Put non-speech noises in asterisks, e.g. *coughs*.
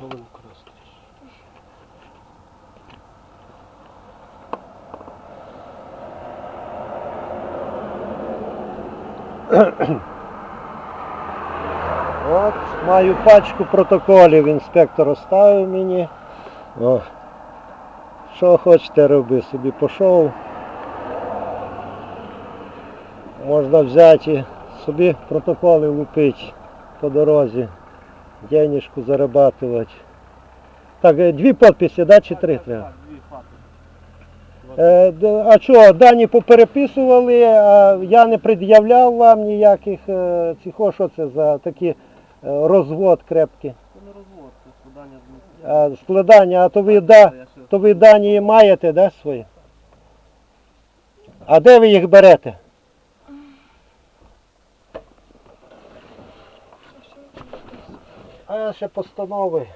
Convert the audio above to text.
коли використаєш. *coughs* От, маю пачку протоколів, інспектор оставив мені. О. Що хочете роби, собі пішов. Можна взяти собі протоколи лупити по дорозі, денежку зарабатувати. Так, е, дві підписи, да, чи три треба? Е, д- а що, дані попереписували, а я не пред'являв вам ніяких е, цих, о, що це за такі е, розвод крепкі. Це не розвод, це складання з А, складання, а то ви, да, то ви дані маєте, да, свої? А де ви їх берете? А ще постанови